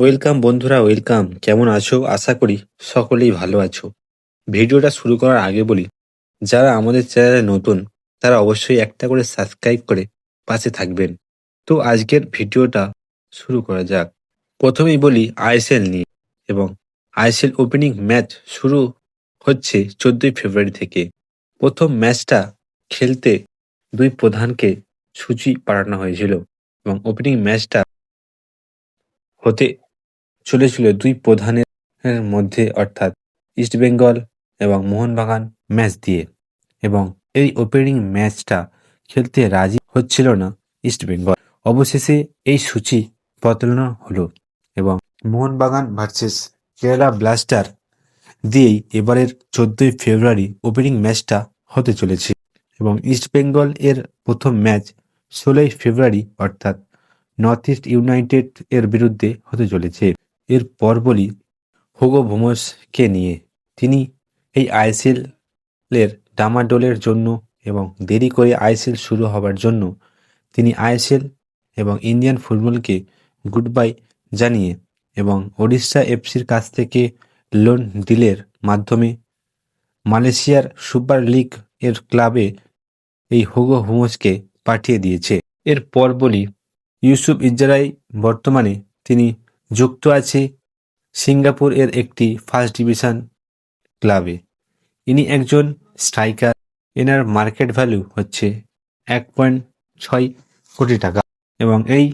Welcome বন্ধুরা, welcome. কেমন আছো? আশা করি সকলেই ভালো আছো। ভিডিওটা শুরু করার আগে বলি, যারা আমাদের চ্যানেলে নতুন, তারা অবশ্যই একটা করে সাবস্ক্রাইব করে পাশে থাকবেন। তো আজকের ভিডিওটা শুরু করা যাক। প্রথমেই বলি, আইএসএল নিয়ে। এবং আইএসএল ওপেনিং ম্যাচ শুরু হচ্ছে চোদ্দোই ফেব্রুয়ারি থেকে। প্রথম ম্যাচটা খেলতে দুই প্রধানকে সূচি পাঠানো হয়েছিল। এবং ওপেনিং ম্যাচটা হতে চলেছিল দুই প্রধানের মধ্যে, অর্থাৎ ইস্টবেঙ্গল এবং মোহনবাগান ম্যাচ দিয়ে। এবং এই ওপেনিং ম্যাচটা খেলতে রাজি হচ্ছিল না ইস্টবেঙ্গল অবশেষে এই সূচি বদলানো হলো এবং মোহনবাগান ভার্সেস কেরালা ব্লাস্টার দিয়েই এবারের চোদ্দই ফেব্রুয়ারি ওপেনিং ম্যাচটা হতে চলেছে। এবং ইস্টবেঙ্গল এর প্রথম ম্যাচ ষোলোই ফেব্রুয়ারি, অর্থাৎ নর্থ ইস্ট ইউনাইটেড এর বিরুদ্ধে হতে চলেছে। এর পর বলি হুগো ভোমসকে নিয়ে। তিনি এই আইএসএল এর ডামাডোলের জন্য এবং দেরি করে আইএসএল শুরু হবার জন্য তিনি আইএসএল এবং ইন্ডিয়ান ফুটবলকে গুড বাই জানিয়ে এবং ওড়িশা এফসির কাছ থেকে লোন ডিলের মাধ্যমে মালয়েশিয়ার সুপার লিগ এর ক্লাবে এই হুগো হুমসকে পাঠিয়ে দিয়েছে। এরপর বলি ইউসুফ ইজারাই বর্তমানে তিনি যুক্ত আছে সিঙ্গাপুর এর একটি ফার্স্ট ডিভিশন ক্লাবে। ইনি একজন স্ট্রাইকার। এনার মার্কেট ভ্যালু হচ্ছে এক পয়েন্ট ছয় কোটি টাকা এবং এই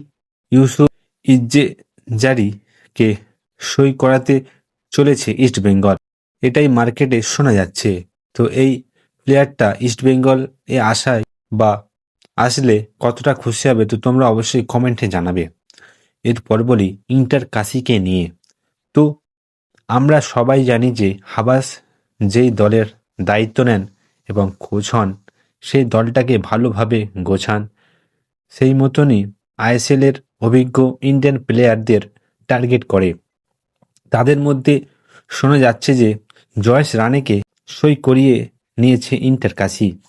ইউসুফ ইজ্জে জারিকে সই করাতে চলেছে ইস্ট বেঙ্গল। এটাই মার্কেটে শোনা যাচ্ছে। তো এই প্লেয়ারটা ইস্ট বেঙ্গল এ আসায় বা আসলে কতটা খুশি হবে তো তোমরা অবশ্যই কমেন্টে জানাবে। এরপর বলি ইন্টার কাশিকে নিয়ে। তো, আমরা সবাই জানি যে হাবাস যেই দলের দায়িত্ব নেন এবং কোচ হন, সেই দলটাকে ভালোভাবে গোছান। সেই মতনই আইএসএল এর অভিজ্ঞ ইন্ডিয়ান প্লেয়ারদের টার্গেট করে। তাদের মধ্যে শোনা যাচ্ছে যে জয়েশ রানেকে সই করিয়ে নিয়েছে ইন্টার কাশি।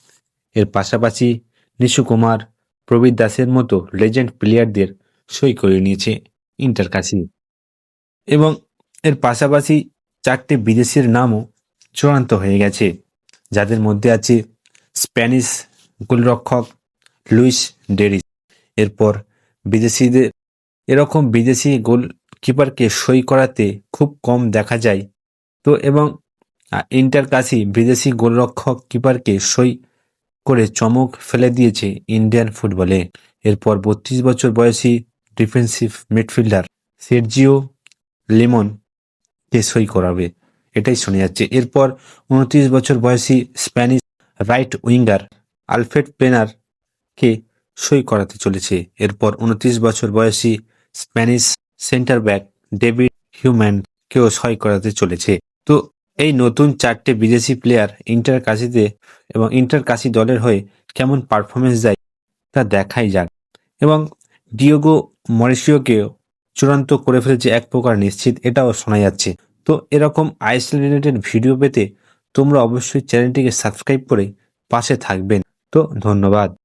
এর পাশাপাশি নিশু কুমার, প্রবীর দাসের মতো লেজেন্ড প্লেয়ারদের সই করে নিয়েছে ইন্টার কাশি এবং এর পাশাপাশি চারটে বিদেশির নামও চূড়ান্ত হয়ে গেছে, যাদের মধ্যে আছে স্প্যানিশ গোলরক্ষক লুইস ডেরিস। এরপর বিদেশিদের, এরকম বিদেশি গোলকিপারকে সই করাতে খুব কম দেখা যায়। তো এবং ইন্টার কাশি বিদেশি গোলরক্ষক কিপারকে সই করে চমক ফেলে দিয়েছে ইন্ডিয়ান ফুটবলে। এরপর বত্রিশ বছর বয়সী ডিফেন্সিভ মিডফিল্ডার সের্জিও লেমন কে সই করাবে, এটাই শোনা যাচ্ছে। এরপর উনত্রিশ বছর বয়সী স্প্যানিশ রাইট উইঙ্গার আলফ্রেড প্লেনার কে সই করাতে চলেছে। এরপর উনত্রিশ বছর বয়সী স্প্যানিশ সেন্টার ব্যাক ডেভিড হিউম্যান কেও সই করাতে চলেছে। তো এই নতুন চারটে বিদেশি প্লেয়ার ইন্টার কাশিতে এবং ইন্টার কাশি দলের হয়ে কেমন পারফরমেন্স দেয় তা দেখাই যাক। এবং ডিওগো মরিসিওকেও চূড়ান্ত করে ফেলেছে এক প্রকার নিশ্চিত, এটাও শোনা যাচ্ছে। তো এরকম আইসল্যান্ড রিলেটেড ভিডিও পেতে তোমরা অবশ্যই চ্যানেলটিকে সাবস্ক্রাইব করে পাশে থাকবেন। তো ধন্যবাদ।